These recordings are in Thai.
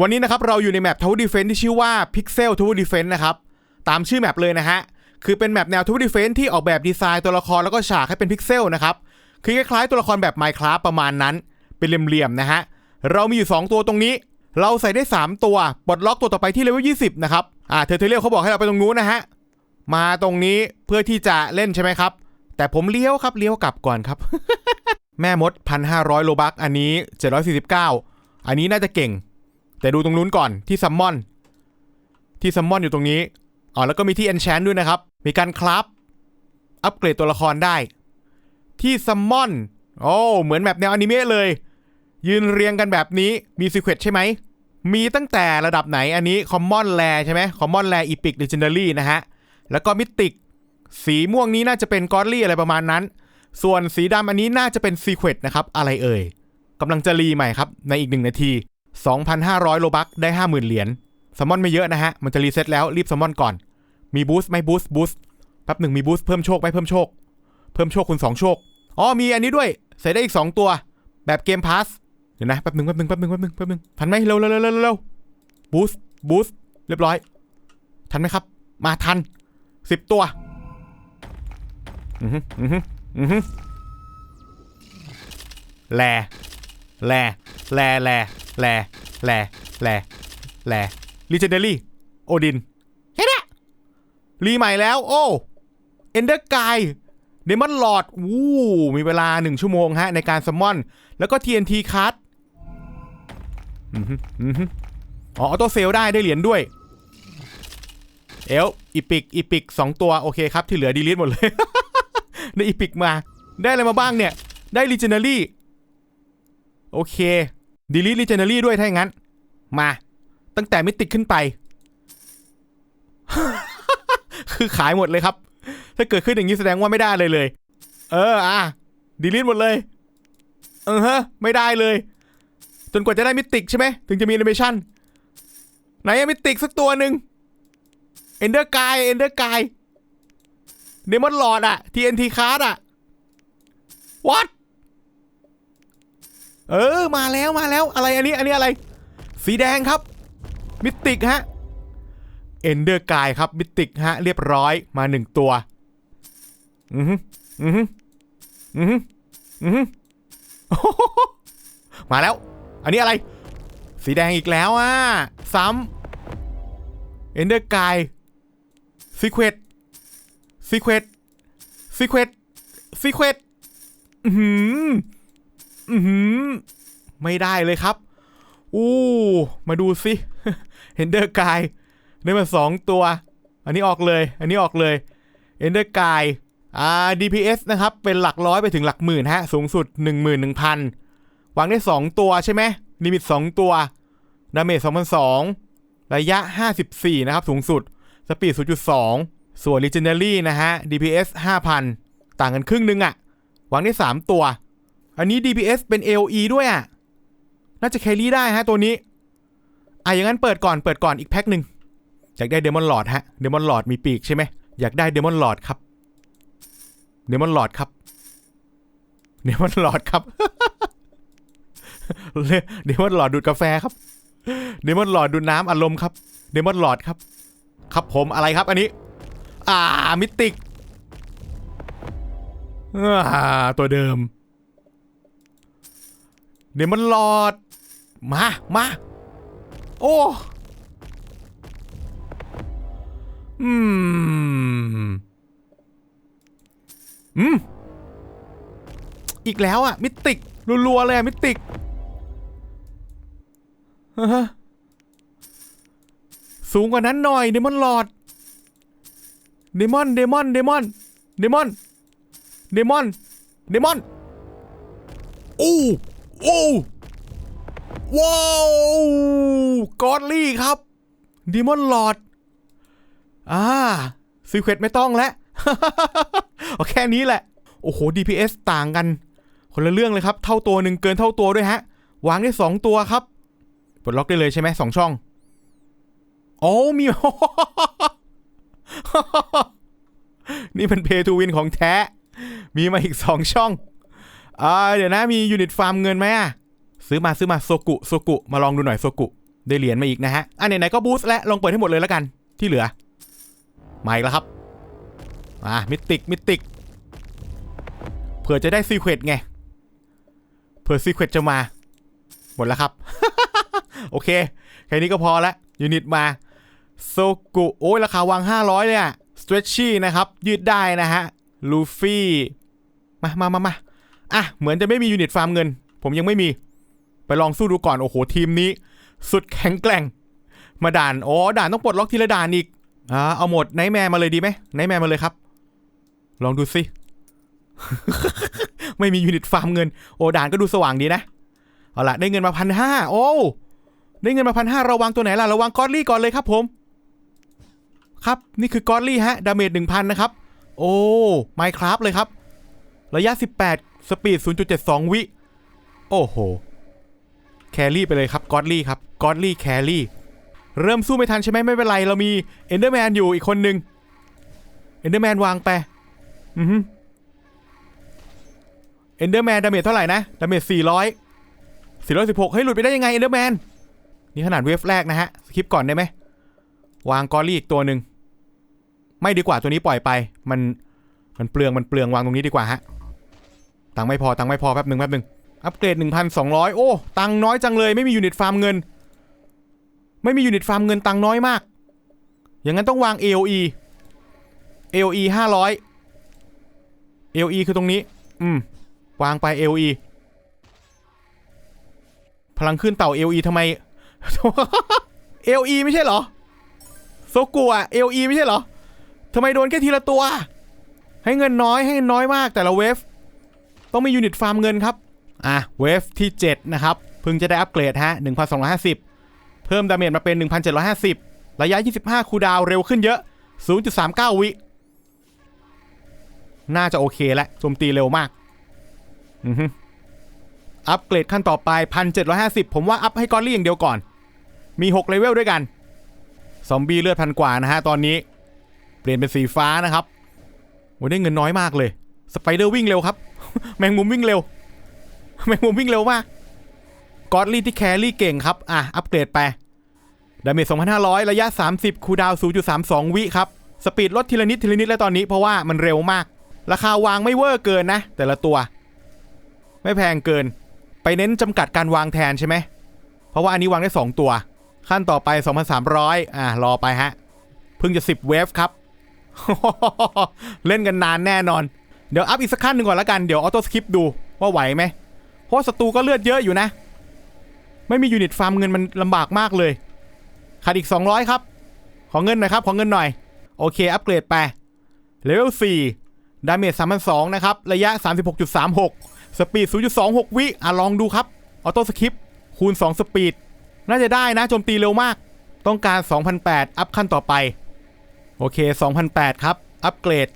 วันนี้นะครับเราอยู่ในแมป Tower Defense ที่ชื่อว่า Pixel Tower Defense นะครับ ตามชื่อแมปเลยนะฮะ คือเป็นแมปแนว Tower Defense ที่ออกแบบดีไซน์ตัวละครแล้วก็ฉากให้เป็นพิกเซลนะครับ คือคล้ายๆตัวละครแบบ Minecraft ประมาณนั้น เป็นเหลี่ยมๆนะฮะ เรามีอยู่ 2 ตัวตรงนี้ เราใส่ได้ 3 ตัวปลดล็อกตัวต่อไปที่เลเวล20 นะครับ อ่าเทอร์เทเรียลเขาบอกให้เราไปตรงนู้นนะฮะ มาตรงนี้เพื่อที่จะเล่นใช่ไหมครับ แต่ผมเลี้ยวครับเลี้ยวกลับก่อนครับ แม่มด 1,500 โลบักอันนี้ 749 อันนี้น่าจะเก่ง แต่ดูตรงนู้นก่อนที่ซัมมอน ที่ซัมมอนอยู่ตรงนี้ อ๋อ แล้วก็มีที่ enchant ด้วยนะครับ มีการคราฟอัปเกรดตัวละครได้ ที่ซัมมอน โอ้ เหมือนแบบแนวอนิเมะเลย ยืนเรียงกันแบบนี้ มีซีเควตใช่ไหม มีตั้งแต่ระดับไหน อันนี้คอมมอนแลใช่ไหมคอมมอนแลอีพิกเลเจนดารี่นะฮะ แล้วก็มิติก สีม่วงนี้น่าจะเป็นกอดลี่อะไรประมาณนั้น ส่วนสีดำอันนี้น่าจะเป็นซีเควตนะครับ อะไรเอ่ยกำลังจะรีใหม่ครับ ในอีกหนึ่งนาที 2,500 โลบักได้ 50,000 เหรียญซัมอนไม่เยอะนะฮะ มันจะรีเซ็ตแล้วรีบซัมอนก่อน มีบูสต์ไหมบูสต์บูสต์แป๊บหนึ่งมีบูสต์เพิ่มโชคไหมเพิ่มโชค เพิ่มโชคคุณ2โชค อ๋อ มีอันนี้ด้วย ใส่ได้อีก 2 ตัว แบบเกมพาสเดี๋ยวนะ แป๊บหนึ่งแป๊บหนึ่งแป๊บหนึ่งแป๊บหนึ่งแป๊บหนึ่งทันไหมเร็วเร็วเร็วเร็วเร็วบูสต์บูสต์เรียบร้อย ทันไหมครับ มาทัน10ตัว อือฮึอือฮึอือฮึแลแลแลแล แลแลแลแลลีเจนเดอรี่โอดินแค่นี้รีใหม่แล้ว โอ้เอนเดอร์กายเดมอนหลอดวู้มีเวลาหนึ่งชั่วโมงฮะ ในการซัมมอน แล้วก็ TNT คัทอือฮึอือฮึอ๋อออโต้เซลได้ได้เหรียญด้วย เอลอีพิกอีพิกสองตัว โอเคครับ ที่เหลือดีลิทหมดเลย ได้อีพิกมา ได้อะไรมาบ้างเนี่ย ได้ลีเจนเดอรี่ โอเค ดีลิทลีเจนเดอรี่ด้วยถ้าอย่างนั้น มา ตั้งแต่มิติขึ้นไป คือขายหมดเลยครับ ถ้าเกิดขึ้นอย่างนี้แสดงว่าไม่ได้เลยเลย เออ อะดีลิทหมดเลย เออฮะ ไม่ได้เลย จนกว่าจะได้มิติใช่ไหม ถึงจะมีแอนิเมชันไหนมิติสักตัวหนึ่งเอนเดอร์กายเอนเดอร์กายเดมอนหลอดอะ TNT คาร์ดอะ what เออมาแล้วมาแล้วอะไรอันนี้อันนี้อะไร สีแดงครับ มิติกฮะเอนเดอร์กายครับมิติกฮะเรียบร้อยมาหนึ่งตัวอือฮึอือฮึอือฮึอือฮึมาแล้ว อันนี้อะไร สีแดงอีกแล้วอะซ้ำเอนเดอร์กายซีเควตซีเควตซีเควตซีเควตอือหือ อือหือไม่ได้เลยครับ อู้ มาดูสิเฮนเดอร์กายได้มาสองตัว อันนี้ออกเลย อันนี้ออกเลยเฮนเดอร์กายอ่า DPS นะครับ เป็นหลักร้อยไปถึงหลักหมื่นฮะ สูงสุด 11,000วางได้ 2 ตัวใช่ไหมลิมิต 2 ตัว ดาเมจ2,002ระยะ 54 นะครับ สูงสุด สปีด 0.2 ส่วน Legendary นะฮะ DPS 5,000 ต่างกันครึ่งนึงอะวางได้ 3 ตัว อันนี้ DPS เป็น AOE ด้วยอะ น่าจะแครี่ได้ฮะตัวนี้ อะอย่างนั้นเปิดก่อนเปิดก่อนอีกแพ็คหนึ่งอยากได้เดมอนหลอดฮะ เดมอนหลอดมีปีกใช่ไหม อยากได้เดมอนหลอดครับ เดมอนหลอดครับ เดมอนหลอดครับ เดมอนหลอดดูดกาแฟครับ เดมอนหลอดดูดน้ำอารมณ์ครับ เดมอนหลอดครับ ครับผมอะไรครับอันนี้ อ่ามิติกอ่าตัวเดิม เดมอนหลอด มา มา โอ้อืม อืม อีกแล้วอะ มิติกรัวๆเลยอะ มิติกฮสูงกว่านั้นหน่อยเดมอนหลอดเดมอน เดมอน เดมอน เดมอน เดมอน เดมอน โอ้ โอ้ว้าวกอดลี่ครับดีมอนหลอดอ่าซีเควตไม่ต้องแล้วเอาแค่นี้แหละ โอ้โห DPS ต่างกัน คนละเรื่องเลยครับ เท่าตัวหนึ่งเกินเท่าตัวด้วยฮะ วางได้สองตัวครับปลดล็อกได้เลยใช่ไหมสองช่อง โอ้มี นี่เป็นเพย์ทูวินของแท้ มีมาอีกสองช่อง อ่าเดี๋ยวนะมียูนิตฟาร์มเงินไหมอะซื้อมาซื้อมาโซกุโซกุมาลองดูหน่อยโซกุได้เหรียญมาอีกนะฮะอันไหนๆก็บูสต์และลองเปิดให้หมดเลยแล้วกันที่เหลือมาอีกแล้วครับมามิติกมิติกเผื่อจะได้ซีเควตไงเผื่อซีเควตจะมา หมดแล้วครับ โอเค แค่นี้ก็พอละยูนิตมาโซกุโอ้ยราคาวาง 500 เลยอะสเตรชชี่นะครับ ยืดได้นะฮะลูฟี่ มามามามา อะเหมือนจะไม่มียูนิตฟาร์มเงิน ผมยังไม่มี ไปลองสู้ดูก่อนโอ้โหทีมนี้ สุดแข็งแกร่ง มาด่านอ๋อด่านต้องปลดล็อกทีละด่านอีกอ่าเอาหมดไนแมนมาเลยดีไหมไนแมนมาเลยครับ ลองดูสิ ไม่มียูนิตฟาร์มเงิน โอ้ด่านก็ดูสว่างดีนะเอาละได้เงินมาพันห้าโอ้ได้เงินมาพันห้าระวังตัวไหนล่ะระวังกอดลี่ก่อนเลยครับผม ครับนี่คือกอดลี่ฮะดาเมจหนึ่งพันนะครับ โอ้ไมคราฟเลยครับ ระยะ 18 สปีด 0.72 วิ โอ้โห แครี่ไปเลยครับกอดลี่ครับกอดลี่แครี่ เริ่มสู้ไม่ทันใช่ไหมไม่เป็นไร เรามีเอนเดอร์แมนอยู่อีกคนนึงเอนเดอร์แมนวางไป อือฮึเอนเดอร์แมนดาเมจเท่าไหร่นะ ดาเมจ 400 416 เฮ้ย หลุดไปได้ยังไงเอนเดอร์แมน นี่ขนาดเวฟแรกนะฮะ สคิปก่อนได้ไหม วางกอรี่อีกตัวหนึ่ง ไม่ดีกว่าตัวนี้ปล่อยไป มัน มันเปลือง มันเปลืองวางตรงนี้ดีกว่าฮะ ตังไม่พอตังไม่พอแป๊บหนึ่งแป๊บหนึ่งอัปเกรด 1,200 โอ้ตังน้อยจังเลยไม่มียูนิตฟาร์มเงิน ไม่มียูนิตฟาร์มเงินตังน้อยมาก อย่างนั้นต้องวาง AOE AOE 500 AOE คือตรงนี้ อืม วางไป AOE พลังขึ้นเต่า AOE ทำไม AOE ไม่ใช่เหรอ โซกัว AOE ไม่ใช่เหรอทำไมโดนแค่ทีละตัว ให้เงินน้อยให้เงินน้อยมากแต่ละเวฟ ต้องมียูนิตฟาร์มเงินครับ อะเวฟที่ 7 นะครับเพิ่งจะได้อัปเกรดฮะ 1,250 เพิ่มดาเมจมาเป็น 1,750 ระยะ 25 คูดาวเร็วขึ้นเยอะ 0.39 วิ น่าจะโอเคแล้วโจมตีเร็วมาก อือฮึอัปเกรดขั้นต่อไป 1,750 ผมว่าอัพให้กอลลี่อย่างเดียวก่อน มี 6 เลเวลด้วยกัน ซอมบี้เลือดพันกว่านะฮะ ตอนนี้ เปลี่ยนเป็นสีฟ้านะครับโอ้ได้เงินน้อยมากเลย สไปเดอร์วิ่งเร็วครับ แมงมุมวิ่งเร็ว แมงมุมวิ่งเร็วมากกอดลี่ที่แครี่เก่งครับ อะ อัปเกรดไป ดาเมจ 2,500 ระยะ 30 คูดาว 0.32 วิครับ สปีดลดทีละนิดทีละนิดแล้วตอนนี้เพราะว่ามันเร็วมาก ราคาวางไม่เวอร์เกินนะ แต่ละตัว ไม่แพงเกิน ไปเน้นจำกัดการวางแทนใช่ไหม เพราะว่าอันนี้วางได้ 2 ตัว ขั้นต่อไป 2,300 อะ รอไปฮะ เพิ่งจะ 10 เวฟครับ เล่นกันนานแน่นอน เดี๋ยวอัพอีกสักขั้นหนึ่งก่อนล้วกัน เดี๋ยวออโต้สคริปดูว่าไหวไหม เพราะศัตรูก็เลือดเยอะอยู่นะ ไม่มียูนิตฟาร์มเงินมันลำบากมากเลย ขาดอีก 200 ครับ ขอเงินหน่อยครับ ขอเงินหน่อย โอเค อัปเกรดไป เลเวล 4 ดาเมจ3,200นะครับ ระยะ 36.36 สปีด 0.26 วิอะลองดูครับ ออโต้สคริปคูณ 2 สปีด น่าจะได้นะโจมตีเร็วมาก ต้องการ 2,008 อัพขั้นต่อไป โอเค 2,008 ครับ อัปเกรด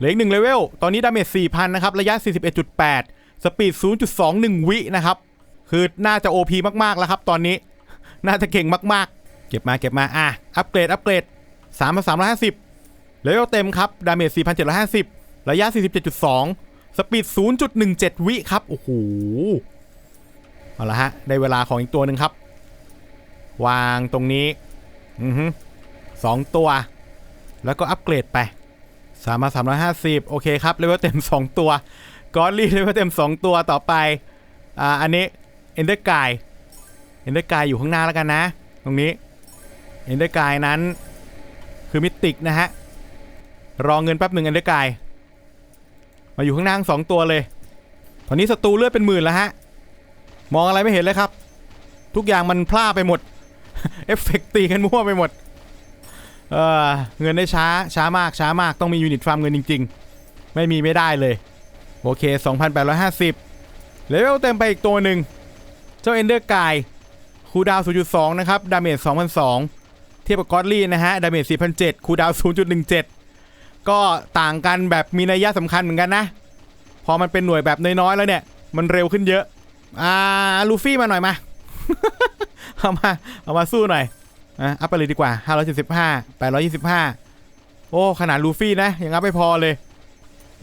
เหลืออีกหนึ่งเลเวล ตอนนี้ดาเมจ4,000 นะครับ ระยะ 41.8 สปีด 0.21 วินะครับ คือน่าจะ OP มาก ๆ แล้วครับ ตอนนี้ น่าจะเก่งมาก ๆ เก็บมาเก็บมา อะ อัปเกรด อัปเกรด3,350 เลเวลเต็มครับ ดาเมจ 4,750 ระยะ 47.2 สปีด 0.17 วิครับ โอ้โห เอาละฮะ ได้เวลาของอีกตัวหนึ่งครับ วางตรงนี้ อือฮึสองตัว แล้วก็อัปเกรดไป สามมาสามร้อยห้าสิบโอเคครับเลเวลเต็ม2ตัวกอรี่เลเวลเต็ม2ตัวต่อไปอ่าอันนี้เอนเดอร์กายเอนเดอร์กายอยู่ข้างหน้าแล้วกันนะ ตรงนี้เอนเดอร์กายนั้นคือมิติกนะฮะรอเงินแป๊บหนึ่งเอนเดอร์กายมาอยู่ข้างหน้าสองตัวเลย ตอนนี้ศัตรูเลือดเป็นหมื่นแล้วฮะมองอะไรไม่เห็นเลยครับ ทุกอย่างมันพลาดไปหมดเอฟเฟกต์ตีกันมั่วไปหมด เออเงินได้ช้าช้ามากช้ามากต้องมียูนิตฟาร์มเงินจริง ๆ ไม่มีไม่ได้เลย โอเค 2,850เลเวลเต็มไปอีกตัวหนึ่ง เจ้าเอนเดอร์กายคูดาว0.2 นะครับ ดาเมจ2,002 เทียบกับกอดลี่นะฮะ ดาเมจ4,007คูดาว0.17 ก็ต่างกันแบบมีนัยยะสำคัญเหมือนกันนะ พอมันเป็นหน่วยแบบน้อยๆแล้วเนี่ย มันเร็วขึ้นเยอะ อ่า ลูฟี่มาหน่อยมา เอามา เอามาสู้หน่อย อะอัพไปเลยดีกว่า575 825 โอ้ขนาดลูฟี่นะ ยังอัพไม่พอเลย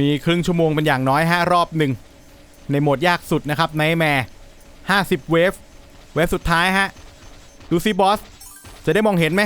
มีครึ่งชั่วโมงเป็นอย่างน้อย 5 รอบหนึ่ง ในโหมดยากสุดนะครับไนแมร์50 เวฟ เวฟสุดท้ายฮะ ดูซิบอส จะได้มองเห็นไหม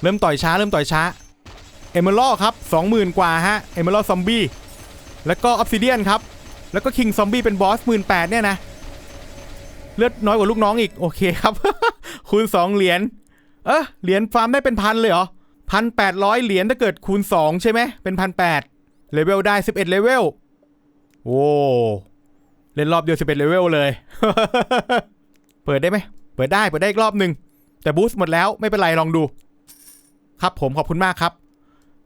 เริ่มต่อยช้าเริ่มต่อยช้า เอเมอรัลครับ 20,000 กว่าฮะ เอเมอรัลซอมบี้แล้วก็ออฟซิเดียนครับ แล้วก็คิงซอมบี้เป็นบอส18,000เนี่ยนะ เลือดน้อยกว่าลูกน้องอีก โอเคครับ คูณ2เหรียญเออเหรียญฟาร์มได้เป็นพันเลยเหรอพันแปดร้อยเหรียญถ้าเกิดคูณ2ใช่ไหมเป็นพันแปดเลเวลได้11เลเวลโอ้เล่นรอบเดียว11เลเวลเลย เปิดได้ไหมเปิดได้เปิดได้อีกรอบหนึ่งแต่บูสต์หมดแล้วไม่เป็นไรลองดู ครับผมขอบคุณมากครับ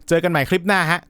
เจอกันใหม่คลิปหน้าฮะ